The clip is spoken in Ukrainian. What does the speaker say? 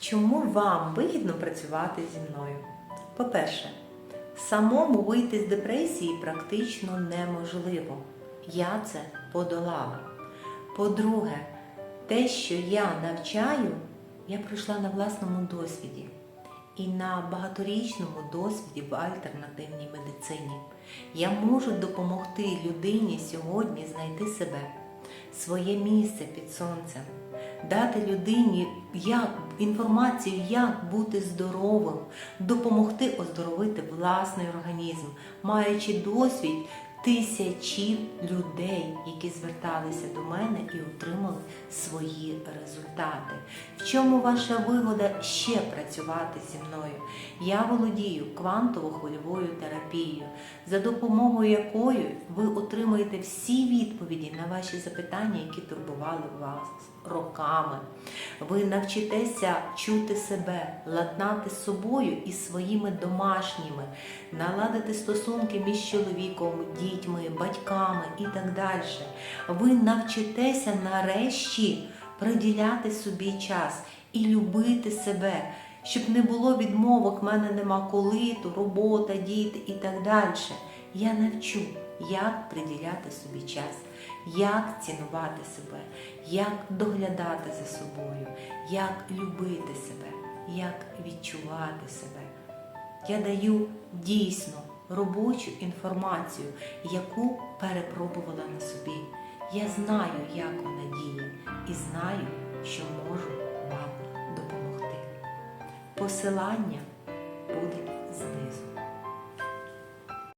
Чому вам вигідно працювати зі мною? По-перше, самому вийти з депресії практично неможливо. Я це подолала. По-друге, те, що я навчаю, я пройшла на власному досвіді і на багаторічному досвіді в альтернативній медицині. Я можу допомогти людині сьогодні знайти себе, своє місце під сонцем, дати людині як, інформацію, як бути здоровим, допомогти оздоровити власний організм, маючи досвід тисячі людей, які зверталися до мене і отримали свої результати. В чому ваша вигода ще працювати зі мною? Я володію квантово-хвильовою терапією, за допомогою якої ви отримаєте всі відповіді на ваші запитання, які турбували вас роками. Ви навчитеся чути себе, ладнати з собою і своїми домашніми, наладити стосунки між чоловіком, дітьми, батьками і так далі. Ви навчитеся нарешті приділяти собі час і любити себе, щоб не було відмовок, в мене нема коли, то робота, діти і так далі. Я навчу, як приділяти собі час, як цінувати себе, як доглядати за собою, як любити себе, як відчувати себе. Я даю дійсно робочу інформацію, яку перепробувала на собі. Я знаю, як вона діє, і знаю, що можу вам допомогти. Посилання